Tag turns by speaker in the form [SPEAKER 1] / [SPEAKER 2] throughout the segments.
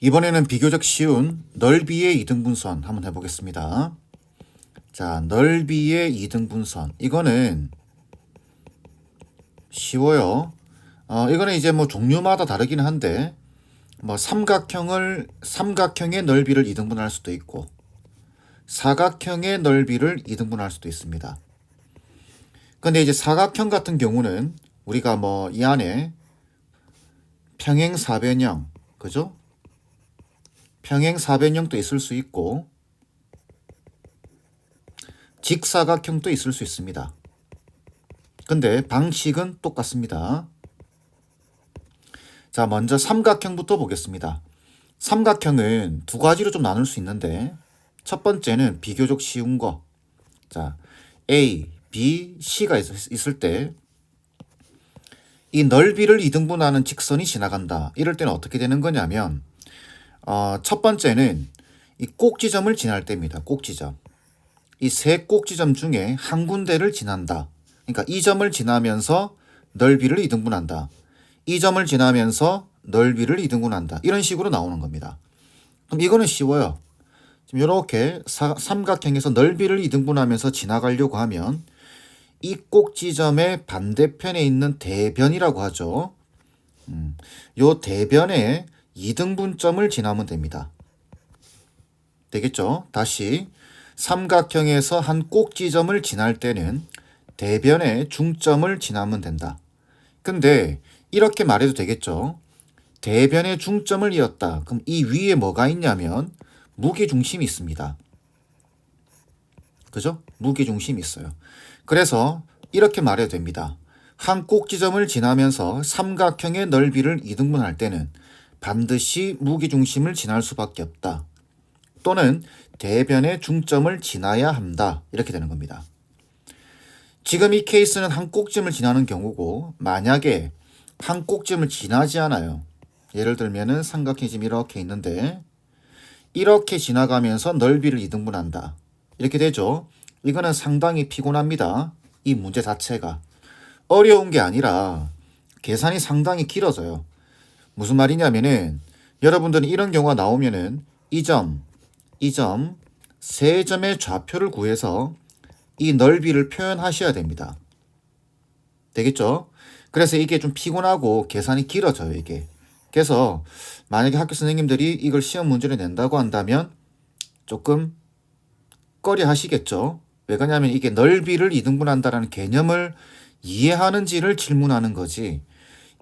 [SPEAKER 1] 이번에는 비교적 쉬운 넓이의 이등분선 한번 해보겠습니다. 자, 넓이의 이등분선. 이거는 쉬워요. 어, 이거는 이제 뭐 종류마다 다르긴 한데, 뭐 삼각형을, 삼각형의 넓이를 이등분할 수도 있고, 사각형의 넓이를 이등분할 수도 있습니다. 근데 이제 사각형 같은 경우는 우리가 뭐 이 안에 평행 사변형, 그죠? 평행 사변형도 있을 수 있고 직사각형도 있을 수 있습니다. 근데 방식은 똑같습니다. 자, 먼저 삼각형부터 보겠습니다. 삼각형은 두 가지로 좀 나눌 수 있는데 첫 번째는 비교적 쉬운 거. 자, A, B, C가 있- 있을 때 이 넓이를 이등분하는 직선이 지나간다. 이럴 때는 어떻게 되는 거냐면 어, 첫 번째는 이 꼭지점을 지날 때입니다. 꼭지점. 이 세 꼭지점 중에 한 군데를 지난다. 그러니까 이 점을 지나면서 넓이를 이등분한다. 이 점을 지나면서 넓이를 이등분한다. 이런 식으로 나오는 겁니다. 그럼 이거는 쉬워요. 지금 이렇게 사- 삼각형에서 넓이를 이등분하면서 지나가려고 하면 이 꼭지점의 반대편에 있는 대변이라고 하죠. 음, 요 대변에 이등분점을 지나면 됩니다. 되겠죠? 다시 삼각형에서 한 꼭지점을 지날 때는 대변의 중점을 지나면 된다. 근데 이렇게 말해도 되겠죠? 대변의 중점을 이었다. 그럼 이 위에 뭐가 있냐면 무게중심이 있습니다. 그죠? 무게중심이 있어요. 그래서 이렇게 말해도 됩니다. 한 꼭지점을 지나면서 삼각형의 넓이를 이등분할 때는 반드시 무게중심을 지날 수밖에 없다. 또는 대변의 중점을 지나야 한다. 이렇게 되는 겁니다. 지금 이 케이스는 한 꼭지점을 지나는 경우고 만약에 한 꼭지점을 지나지 않아요. 예를 들면은 삼각형이 이렇게 있는데 이렇게 지나가면서 넓이를 이등분한다. 이렇게 되죠. 이거는 상당히 피곤합니다. 이 문제 자체가. 어려운 게 아니라 계산이 상당히 길어져요. 무슨 말이냐면은 여러분들은 이런 경우가 나오면은 이 점, 이 점, 세 점의 좌표를 구해서 이 넓이를 표현하셔야 됩니다. 되겠죠? 그래서 이게 좀 피곤하고 계산이 길어져요, 이게. 그래서 만약에 학교 선생님들이 이걸 시험 문제를 낸다고 한다면 조금 꺼려 하시겠죠. 왜 그러냐면 이게 넓이를 이등분한다라는 개념을 이해하는지를 질문하는 거지.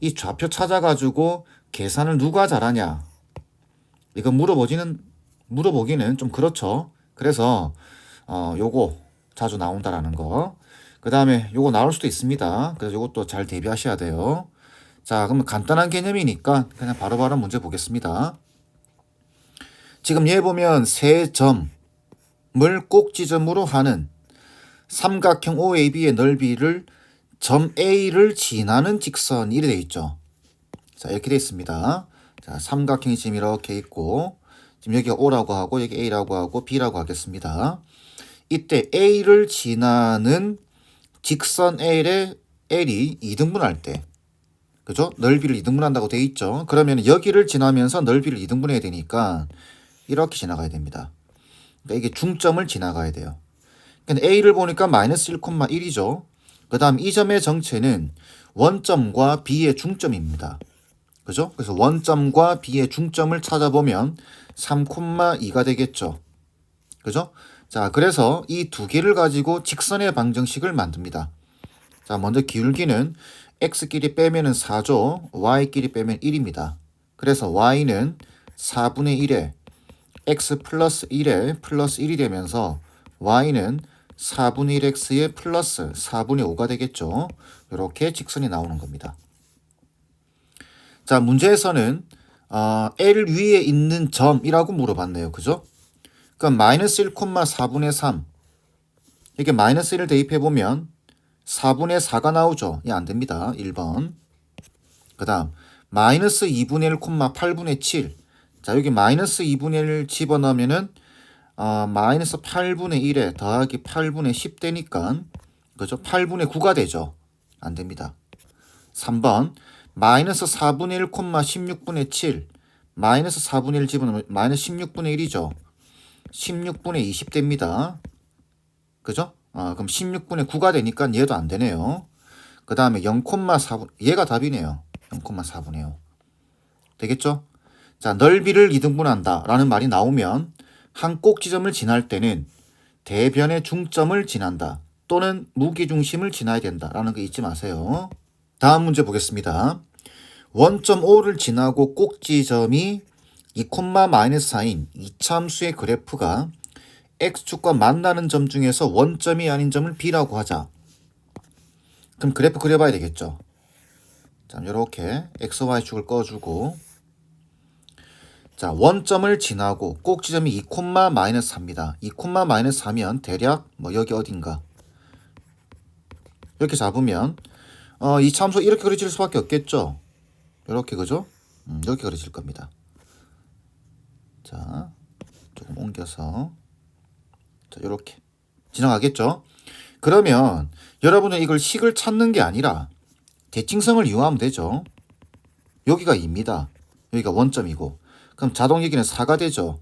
[SPEAKER 1] 이 좌표 찾아가지고 계산을 누가 잘하냐. 이거 물어보지는 물어보기는 좀 그렇죠. 그래서 어 요거 자주 나온다라는 거. 그 다음에 요거 나올 수도 있습니다. 그래서 요것도 잘 대비하셔야 돼요. 자, 그러면 간단한 개념이니까 그냥 바로바로 문제 보겠습니다. 지금 얘 보면 세 점을 꼭지점으로 하는 삼각형 OAB의 넓이를 점 A를 지나는 직선 이렇게 돼 있죠. 자, 이렇게 돼 있습니다. 자, 삼각형이 지금 이렇게 있고 지금 여기가 O라고 하고 여기 A라고 하고 B라고 하겠습니다. 이때 A를 지나는 직선 L의 L이 이등분할 때 그죠? 넓이를 이등분한다고 돼 있죠. 그러면 여기를 지나면서 넓이를 이등분해야 되니까 이렇게 지나가야 됩니다. 그러니까 이게 중점을 지나가야 돼요. 근데 A를 보니까 마이너스 1,1이죠. 그 다음 이 점의 정체는 원점과 B의 중점입니다. 그죠? 그래서 원점과 B의 중점을 찾아보면 3,2가 되겠죠. 그죠? 자, 그래서 이 두 개를 가지고 직선의 방정식을 만듭니다. 자, 먼저 기울기는 x끼리 빼면은 4죠. y끼리 빼면 1입니다. 그래서 y는 4분의 1에 x 플러스 1에 플러스 1이 되면서 y는 4분의 1x에 플러스 4분의 5가 되겠죠. 이렇게 직선이 나오는 겁니다. 자, 문제에서는 어, L 위에 있는 점이라고 물어봤네요. 그죠? 그럼 마이너스 1,4분의 3 이게 마이너스 1을 대입해보면 4분의 4가 나오죠. 예, 안 됩니다. 1번. 그 다음 마이너스 2분의 1, 8분의 7. 자, 여기 마이너스 2분의 1 집어넣으면은 어, 마이너스 8분의 1에 더하기 8분의 10 되니까 그죠? 8분의 9가 되죠. 안 됩니다. 3번 마이너스 4분의 1, 16분의 7 마이너스 4분의 1 집어넣으면 마이너스 16분의 1이죠. 16분의 20 됩니다. 그죠? 아, 그럼 16분의 9가 되니까 얘도 안 되네요. 그 다음에 0,4분, 얘가 답이네요. 0,4분의 5. 되겠죠? 자, 넓이를 이등분한다 라는 말이 나오면 한 꼭지점을 지날 때는 대변의 중점을 지난다 또는 무게중심을 지나야 된다 라는 거 잊지 마세요. 다음 문제 보겠습니다. 원점 5를 지나고 꼭지점이 2,-4인 이참수의 그래프가 x축과 만나는 점 중에서 원점이 아닌 점을 b라고 하자. 그럼 그래프 그려봐야 되겠죠. 자, 이렇게 x, y축을 꺼주고 자, 원점을 지나고 꼭지점이 2,-4입니다. 2,-4면 대략 뭐 여기 어딘가 이렇게 잡으면 어, 이 참수 이렇게 그려질 수밖에 없겠죠. 이렇게 그죠? 음, 이렇게 그려질 겁니다. 자, 조금 옮겨서 자, 이렇게 지나가겠죠. 그러면 여러분은 이걸 식을 찾는 게 아니라 대칭성을 이용하면 되죠. 여기가 2입니다. 여기가 원점이고 그럼 자동 여기는 4가 되죠.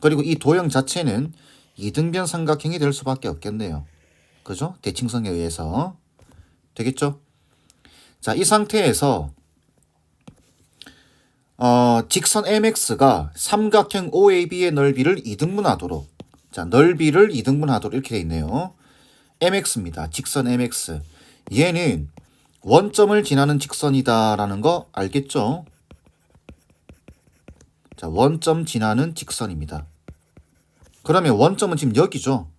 [SPEAKER 1] 그리고 이 도형 자체는 이등변 삼각형이 될 수밖에 없겠네요. 그죠? 대칭성에 의해서 되겠죠? 자, 이 상태에서 어, 직선 MX가 삼각형 OAB의 넓이를 이등분하도록 자, 넓이를 이등분하도록 이렇게 돼 있네요. MX입니다. 직선 MX. 얘는 원점을 지나는 직선이다라는 거 알겠죠? 자, 원점 지나는 직선입니다. 그러면 원점은 지금 여기죠.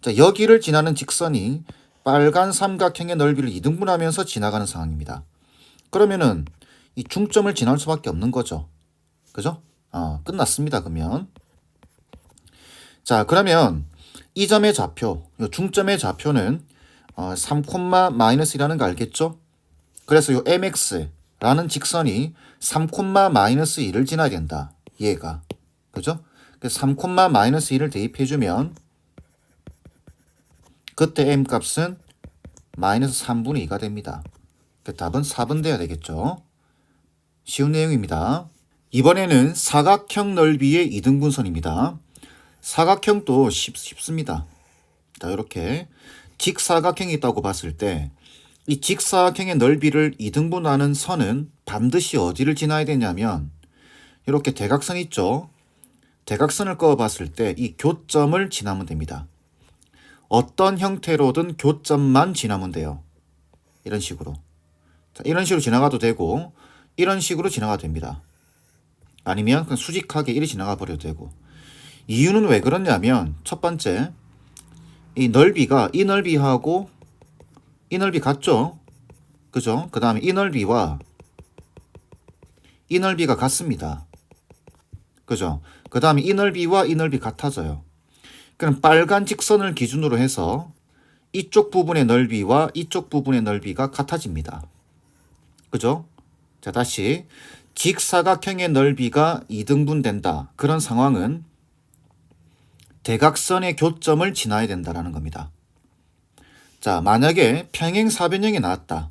[SPEAKER 1] 자, 여기를 지나는 직선이 빨간 삼각형의 넓이를 이등분하면서 지나가는 상황입니다. 그러면은 이 중점을 지날 수밖에 없는 거죠. 그죠? 어, 끝났습니다. 그러면 자 그러면 이 점의 좌표, 요 중점의 좌표는 어, 3, 마이너스라는 거 알겠죠? 그래서 요 mx라는 직선이 3, 마이너스 1을 지나야 된다. 얘가 그죠? 3, 마이너스 1을 대입해 주면 그때 m 값은 마이너스 3분의 2가 됩니다. 그 답은 4번 돼야 되겠죠. 쉬운 내용입니다. 이번에는 사각형 넓이의 이등분선입니다. 사각형도 쉽, 쉽습니다. 자, 이렇게 직사각형이 있다고 봤을 때 이 직사각형의 넓이를 이등분하는 선은 반드시 어디를 지나야 되냐면 이렇게 대각선 있죠. 대각선을 그어봤을 때 이 교점을 지나면 됩니다. 어떤 형태로든 교점만 지나면 돼요. 이런 식으로. 자, 이런 식으로 지나가도 되고 이런 식으로 지나가도 됩니다. 아니면 그냥 수직하게 이리 지나가 버려도 되고 이유는 왜 그러냐면 첫 번째 이 넓이가 이 넓이하고 이 넓이 같죠? 그죠? 그 다음에 이 넓이와 이 넓이가 같습니다. 그죠? 그 다음에 이 넓이와 이 넓이 같아져요. 그럼 빨간 직선을 기준으로 해서 이쪽 부분의 넓이와 이쪽 부분의 넓이가 같아집니다. 그죠? 자, 다시 직사각형의 넓이가 이등분 된다. 그런 상황은 대각선의 교점을 지나야 된다라는 겁니다. 자, 만약에 평행 사변형이 나왔다.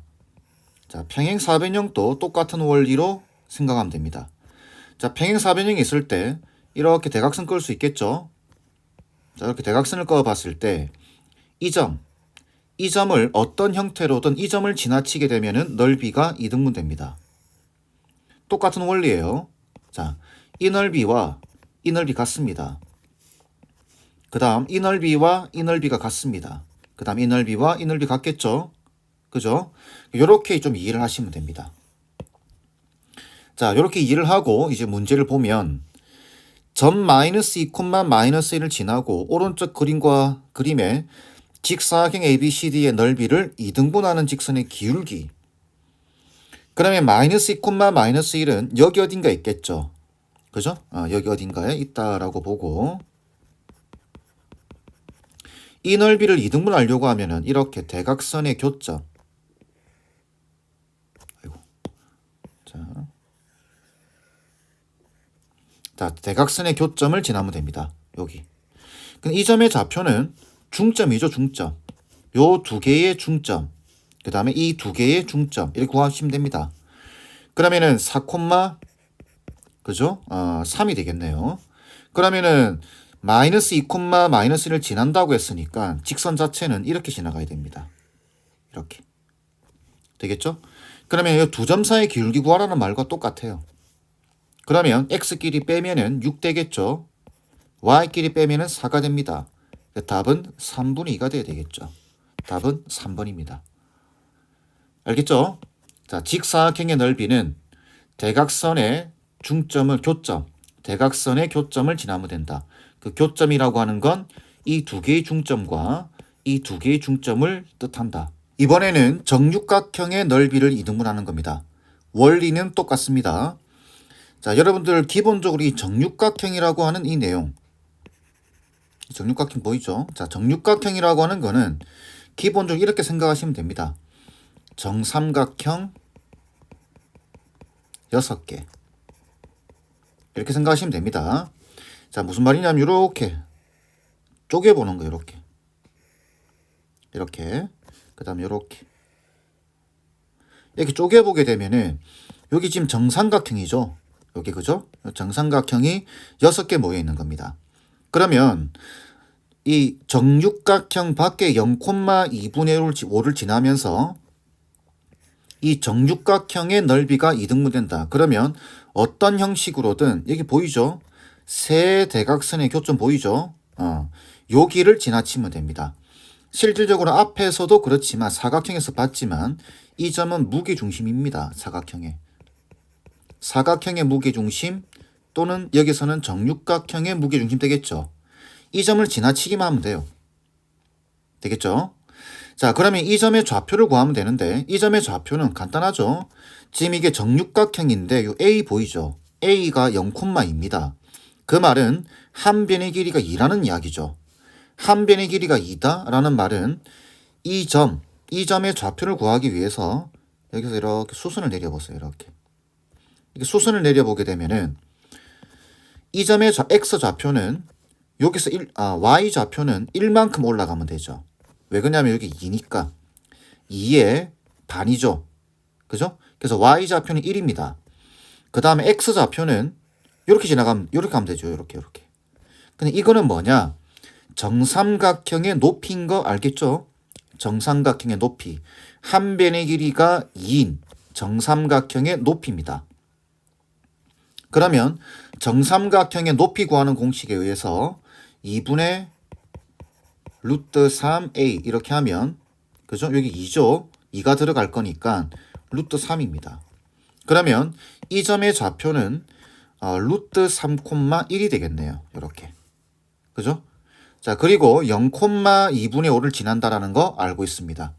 [SPEAKER 1] 자, 평행 사변형도 똑같은 원리로 생각하면 됩니다. 자, 평행 사변형이 있을 때 이렇게 대각선 끌 수 있겠죠? 자, 이렇게 대각선을 그어 봤을 때 이 점, 이 점을 어떤 형태로든 이 점을 지나치게 되면 넓이가 이등분 됩니다. 똑같은 원리예요. 자, 이 넓이와 이 넓이 같습니다. 그 다음 이 넓이와 이 넓이가 같습니다. 그 다음 이 넓이와 이 넓이 같겠죠? 그죠? 이렇게 좀 이해를 하시면 됩니다. 자, 이렇게 이해를 하고 이제 문제를 보면 점 마이너스 2, 마이너스 1을 지나고 오른쪽 그림과 그림에 직사각형 ABCD의 넓이를 이등분하는 직선의 기울기 그러면 마이너스 2, 마이너스 1은 여기 어딘가 있겠죠. 그죠? 아, 여기 어딘가에 있다라고 보고 이 넓이를 이등분하려고 하면은 이렇게 대각선의 교점 아이고. 자. 자, 대각선의 교점을 지나면 됩니다. 여기. 이 점의 좌표는 중점이죠, 중점. 요 두 개의 중점. 그 다음에 이 두 개의 중점. 이렇게 구하시면 됩니다. 그러면은 4, 그죠? 어, 3이 되겠네요. 그러면은 마이너스 2, 마이너스 1을 지난다고 했으니까 직선 자체는 이렇게 지나가야 됩니다. 이렇게. 되겠죠? 그러면 이 두 점 사이 기울기 구하라는 말과 똑같아요. 그러면 x끼리 빼면은 6 되겠죠? y끼리 빼면은 4가 됩니다. 답은 3분의 2가 돼야 되겠죠. 답은 3번입니다. 알겠죠? 자, 직사각형의 넓이는 대각선의 중점을 교점, 대각선의 교점을 지나면 된다. 그 교점이라고 하는 건 이 두 개의 중점과 이 두 개의 중점을 뜻한다. 이번에는 정육각형의 넓이를 이등분하는 겁니다. 원리는 똑같습니다. 자, 여러분들 기본적으로 이 정육각형이라고 하는 이 내용. 정육각형 보이죠? 자, 정육각형이라고 하는 거는 기본적으로 이렇게 생각하시면 됩니다. 정삼각형 6개. 이렇게 생각하시면 됩니다. 자, 무슨 말이냐면 이렇게 쪼개 보는 거예요. 이렇게. 이렇게. 그다음에 이렇게. 이렇게 쪼개 보게 되면은 여기 지금 정삼각형이죠. 여기 그죠? 정삼각형이 6개 모여 있는 겁니다. 그러면 이 정육각형 밖에 0,2분의 5를 지나면서 이 정육각형의 넓이가 이등분된다. 그러면 어떤 형식으로든 여기 보이죠? 세 대각선의 교점 보이죠? 어, 여기를 지나치면 됩니다. 실질적으로 앞에서도 그렇지만 사각형에서 봤지만 이 점은 무게중심입니다. 사각형의. 사각형의 무게중심 또는 여기서는 정육각형의 무게중심 되겠죠. 이 점을 지나치기만 하면 돼요. 되겠죠? 자, 그러면 이 점의 좌표를 구하면 되는데 이 점의 좌표는 간단하죠. 지금 이게 정육각형인데 요 A 보이죠? A가 0,2입니다. 그 말은 한 변의 길이가 2라는 이야기죠. 한 변의 길이가 2다 라는 말은 이 점, 이 점의 좌표를 구하기 위해서 여기서 이렇게 수순을 내려보세요. 이렇게. 수순을 내려보게 되면은 이 점의 좌, x 좌표는 여기서 1, 아, y 좌표는 1만큼 올라가면 되죠. 왜 그러냐면 여기 2니까 2의 반이죠. 그죠? 그래서 y 좌표는 1입니다. 그 다음에 x 좌표는 이렇게 지나가면 이렇게 가면 되죠. 이렇게 이렇게. 근데 이거는 뭐냐? 정삼각형의 높이인 거 알겠죠? 정삼각형의 높이. 한 변의 길이가 2인 정삼각형의 높이입니다. 그러면 정삼각형의 높이 구하는 공식에 의해서 2분의 루트 3a 이렇게 하면 그죠? 여기 2죠? 2가 들어갈 거니까 루트 3입니다. 그러면 이 점의 좌표는 어, 루트 3,1이 되겠네요. 이렇게. 그죠? 자, 그리고 0,2분의 5를 지난다라는 거 알고 있습니다.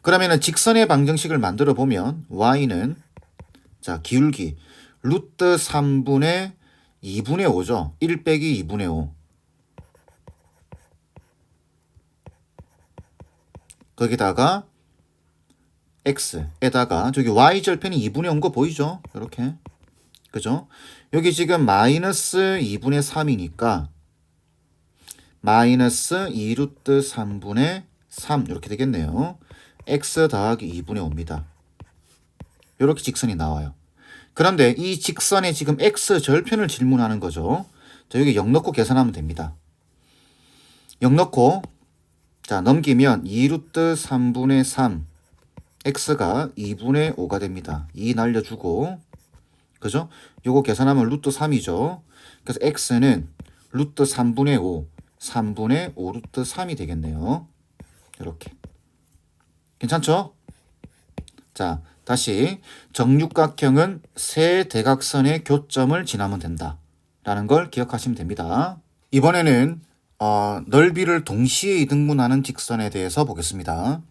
[SPEAKER 1] 그러면은 직선의 방정식을 만들어 보면 y는 자, 기울기 루트 3분의 2분의 5죠. 1 빼기 2분의 5. 거기다가 x에다가 저기 y절편이 2분의 5거 보이죠? 이렇게. 그죠? 여기 지금 마이너스 2분의 3이니까 마이너스 2루트 3분의 3 이렇게 되겠네요. x 더하기 2분의 5입니다. 이렇게 직선이 나와요. 그런데 이 직선의 지금 x 절편을 질문하는 거죠. 자, 여기 0 넣고 계산하면 됩니다. 0 넣고 자 넘기면 2루트 3분의 3 x가 2분의 5가 됩니다. 2 날려주고 그죠? 요거 계산하면 루트 3이죠. 그래서 x는 루트 3분의 5 3분의 5 루트 3이 되겠네요. 이렇게 괜찮죠? 자 다시 정육각형은 세 대각선의 교점을 지나면 된다. 라는 걸 기억하시면 됩니다. 이번에는 어, 넓이를 동시에 이등분하는 직선에 대해서 보겠습니다.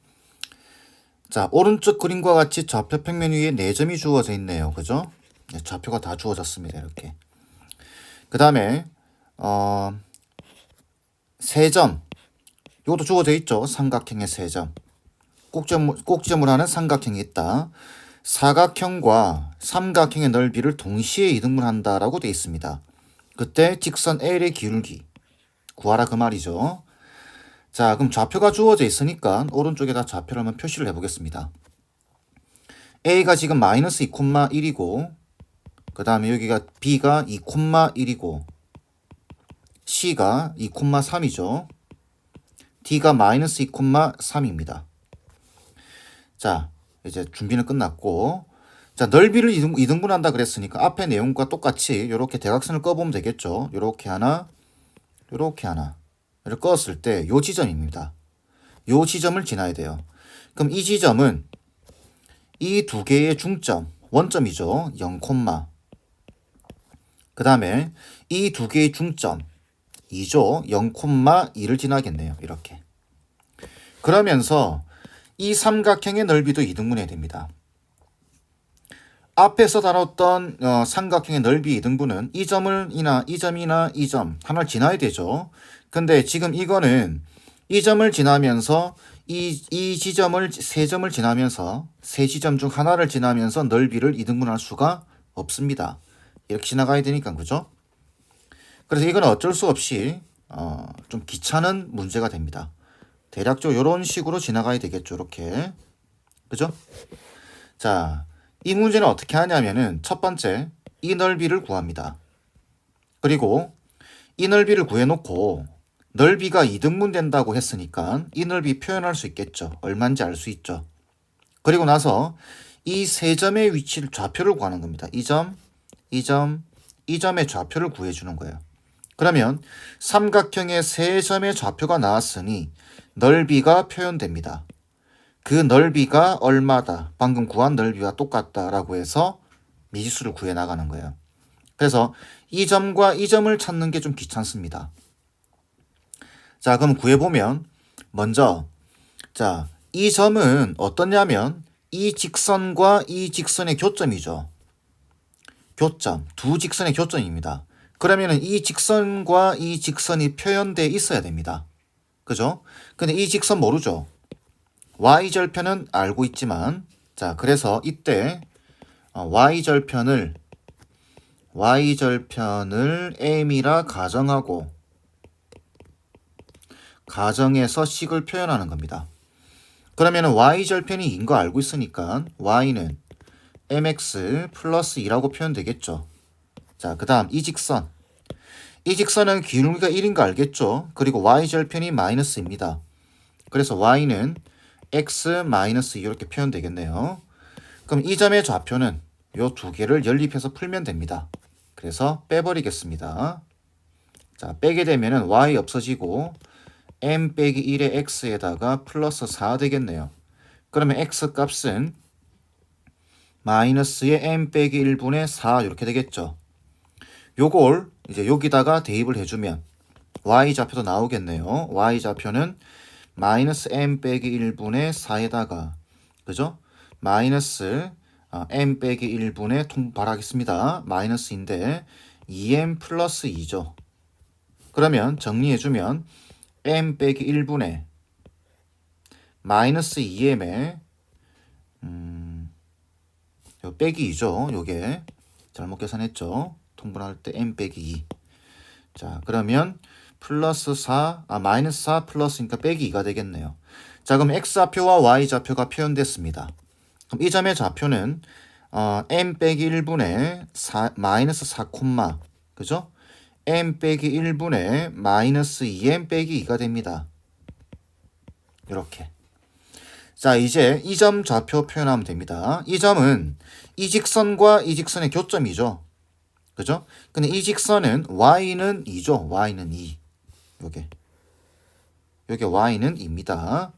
[SPEAKER 1] 자, 오른쪽 그림과 같이 좌표 평면 위에 4점이 주어져 있네요. 그죠? 네, 좌표가 다 주어졌습니다. 이렇게. 그 다음에 어, 3점. 이것도 주어져 있죠. 삼각형의 3점. 꼭지점, 꼭지점을 하는 삼각형이 있다. 사각형과 삼각형의 넓이를 동시에 이등분한다라고 되어 있습니다. 그때 직선 L의 기울기 구하라 그 말이죠. 자, 그럼 좌표가 주어져 있으니까 오른쪽에다 좌표를 한번 표시를 해보겠습니다. A가 지금 마이너스 2,1이고 그 다음에 여기가 B가 2,1이고 C가 2,3이죠. D가 마이너스 2,3입니다. 자, 이제 준비는 끝났고 자, 넓이를 이등, 이등분한다 그랬으니까 앞에 내용과 똑같이 이렇게 대각선을 꺼보면 되겠죠. 이렇게 하나, 이렇게 하나. 를 껐을 때 요 지점입니다. 요 지점을 지나야 돼요. 그럼 이 지점은 이 두 개의 중점, 원점이죠. 0, 그 다음에 이 두 개의 중점 2죠. 0,2를 지나겠네요. 이렇게. 그러면서 이 삼각형의 넓이도 이등분해야 됩니다. 앞에서 다뤘던 어, 삼각형의 넓이 이등분은 이 점을 이나 이 점이나 이 점 하나를 지나야 되죠. 근데 지금 이거는 이 점을 지나면서 이, 이 지점을 세 점을 지나면서 세 지점 중 하나를 지나면서 넓이를 이등분할 수가 없습니다. 이렇게 지나가야 되니까 그죠? 그래서 이건 어쩔 수 없이 어, 좀 귀찮은 문제가 됩니다. 대략적으로 이런 식으로 지나가야 되겠죠. 이렇게 그죠? 자, 이 문제는 어떻게 하냐면은 첫 번째 이 넓이를 구합니다. 그리고 이 넓이를 구해놓고 넓이가 이등분 된다고 했으니까 이 넓이 표현할 수 있겠죠. 얼마인지 알 수 있죠. 그리고 나서 이 세 점의 위치를 좌표를 구하는 겁니다. 이 점, 이 점, 이 점의 좌표를 구해주는 거예요. 그러면 삼각형의 세 점의 좌표가 나왔으니 넓이가 표현됩니다. 그 넓이가 얼마다 방금 구한 넓이와 똑같다라고 해서 미지수를 구해 나가는 거예요. 그래서 이 점과 이 점을 찾는 게 좀 귀찮습니다. 자, 그럼 구해 보면 먼저 자, 이 점은 어떠냐면 이 직선과 이 직선의 교점이죠. 교점, 두 직선의 교점입니다. 그러면 이 직선과 이 직선이 표현돼 있어야 됩니다. 그죠? 근데 이 직선 모르죠? y절편은 알고 있지만 자 그래서 이때 어, y절편을 y절편을 m이라 가정하고 가정해서 식을 표현하는 겁니다. 그러면 y절편이 인 거 알고 있으니까 y는 mx 플러스 2라고 표현되겠죠. 자, 그 다음 이 직선. 이 직선은 기울기가 1인 거 알겠죠? 그리고 y절편이 마이너스입니다. 그래서 y는 x 마이너스 이렇게 표현되겠네요. 그럼 이 점의 좌표는 이두 개를 연립해서 풀면 됩니다. 그래서 빼버리겠습니다. 자, 빼게 되면은 y 없어지고 m 빼기 1의 x에다가 플러스 4 되겠네요. 그러면 x 값은 마이너스의 m 빼기 1분의 4 이렇게 되겠죠. 요걸 이제 여기다가 대입을 해주면 y 좌표도 나오겠네요. y 좌표는 마이너스 m 빼기 1분의 4에다가 그죠? 마이너스 어, m 빼기 1분의 통발하겠습니다. 마이너스인데 2m 플러스 2죠. 그러면 정리해주면 m 빼기 1분의 마이너스 2m에 음, 요 빼기 2죠. 요게 잘못 계산했죠. 통분할 때 m 빼기 2. 자, 그러면 플러스 4, 아, 마이너스 4 플러스니까 빼기 2가 되겠네요. 자, 그럼 x좌표와 y좌표가 표현됐습니다. 그럼 이 점의 좌표는 어, m 빼기 1분의 4, 마이너스 4 콤마, 그죠? m 빼기 1분의 마이너스 2m 빼기 2가 됩니다. 이렇게. 자, 이제 이 점 좌표 표현하면 됩니다. 이 점은 이 직선과 이 직선의 교점이죠. 그죠? 근데 이 직선은 y는 2죠. y는 2. 요게. 요게 y는 2입니다.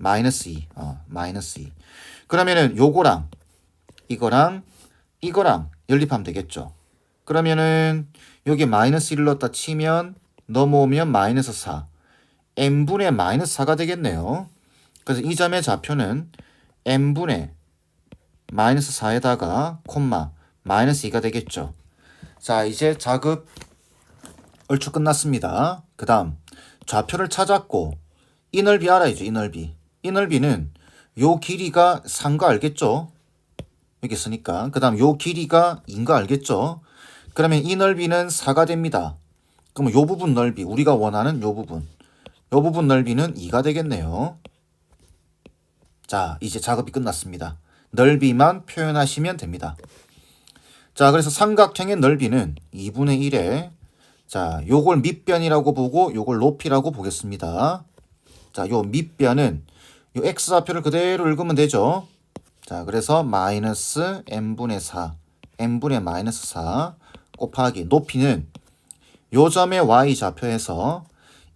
[SPEAKER 1] 마이너스 2. 어, 마이너스 2. 그러면은 요거랑 이거랑 이거랑 연립하면 되겠죠. 그러면은 여기 마이너스 1을 넣었다 치면 넘어오면 마이너스 4. n분의 마이너스 4가 되겠네요. 그래서 이 점의 좌표는 n분의 마이너스 4에다가 콤마 마이너스 2가 되겠죠. 자, 이제 자급 얼추 끝났습니다. 그 다음 좌표를 찾았고 이 넓이 알아야죠. 이 넓이. 이 넓이는 요 길이가 3거 알겠죠? 여기 있으니까. 그 다음 요 길이가 2거 알겠죠? 그러면 이 넓이는 4가 됩니다. 그러면 요 부분 넓이, 우리가 원하는 요 부분. 요 부분 넓이는 2가 되겠네요. 자, 이제 작업이 끝났습니다. 넓이만 표현하시면 됩니다. 자, 그래서 삼각형의 넓이는 2분의 1에 자, 요걸 밑변이라고 보고 요걸 높이라고 보겠습니다. 자, 요 밑변은 요 x좌표를 그대로 읽으면 되죠. 자, 그래서 마이너스 n분의 4, n분의 마이너스 4 곱하기 높이는 요 점의 y좌표에서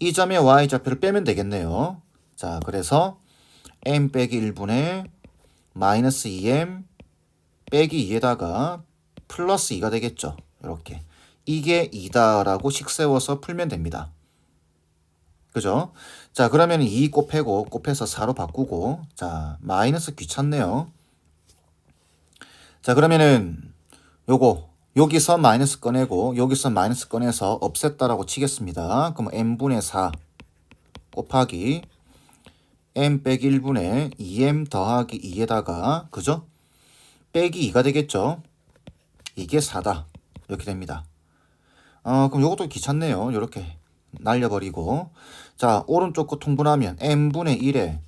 [SPEAKER 1] 이 점의 y좌표를 빼면 되겠네요. 자, 그래서 m 빼기 1분의 마이너스 2m 빼기 2에다가 플러스 2가 되겠죠. 이렇게. 이게 2다라고 식 세워서 풀면 됩니다. 그죠? 자, 그러면 2 곱해고 곱해서 4로 바꾸고 자, 마이너스 귀찮네요. 자, 그러면은 요거 여기서 마이너스 꺼내고 여기서 마이너스 꺼내서 없앴다라고 치겠습니다. 그럼 n분의 4 곱하기 m 빼기 1분의 2m 더하기 2에다가 그죠? 빼기 2가 되겠죠? 이게 4다. 이렇게 됩니다. 어, 그럼 이것도 귀찮네요. 이렇게 날려버리고 자 오른쪽 거 통분하면 n분의 1에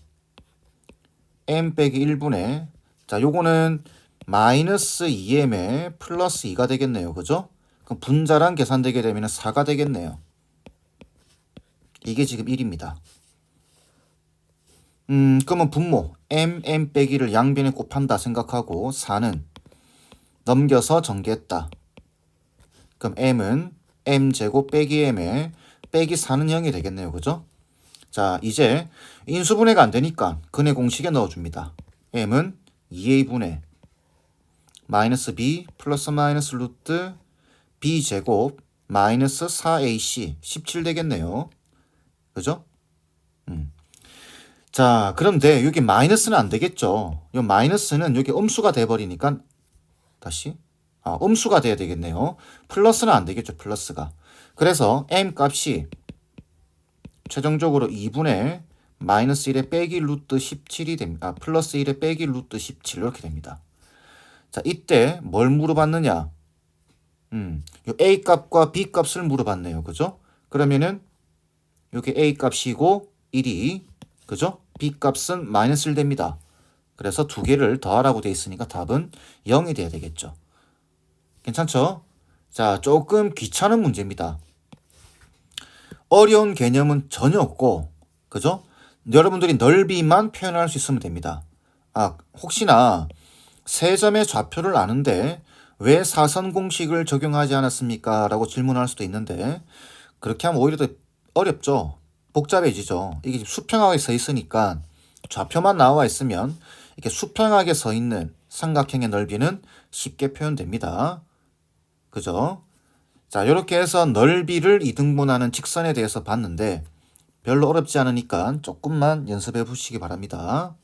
[SPEAKER 1] n 빼기 1분의 자 요거는 마이너스 2m에 플러스 2가 되겠네요. 그죠? 그럼 분자랑 계산되게 되면 4가 되겠네요. 이게 지금 1입니다. 음, 그러면 분모 m, m 빼기를 양변에 곱한다 생각하고 4는 넘겨서 전개했다. 그럼 m은 m 제곱 빼기 m에 빼기 4는 0이 되겠네요. 그죠? 자, 이제 인수분해가 안 되니까 근의 공식에 넣어줍니다. m은 2a분의 마이너스 b 플러스 마이너스 루트 b 제곱 마이너스 4ac 17 되겠네요. 그죠? 음. 자, 그런데 여기 마이너스는 안 되겠죠. 이 마이너스는 여기 음수가 돼버리니까 다시 아, 음수가 돼야 되겠네요. 플러스는 안 되겠죠. 플러스가. 그래서 m 값이 최종적으로 2분의 마이너스 1에 빼기 루트 17이 됩니다. 아, 플러스 1에 빼기 루트 17 이렇게 됩니다. 자, 이때 뭘 물어봤느냐? 음, 요 a 값과 b 값을 물어봤네요. 그죠? 그러면은 여기 a 값이고 1이 그죠? b 값은 마이너스 1 됩니다. 그래서 두 개를 더하라고 돼 있으니까 답은 0이 돼야 되겠죠. 괜찮죠? 자, 조금 귀찮은 문제입니다. 어려운 개념은 전혀 없고, 그죠? 여러분들이 넓이만 표현할 수 있으면 됩니다. 아, 혹시나 세 점의 좌표를 아는데 왜 사선 공식을 적용하지 않았습니까? 라고 질문할 수도 있는데, 그렇게 하면 오히려 더 어렵죠. 복잡해지죠. 이게 수평하게 서 있으니까 좌표만 나와 있으면 이렇게 수평하게 서 있는 삼각형의 넓이는 쉽게 표현됩니다. 그죠? 자, 이렇게 해서 넓이를 이등분하는 직선에 대해서 봤는데 별로 어렵지 않으니까 조금만 연습해 보시기 바랍니다.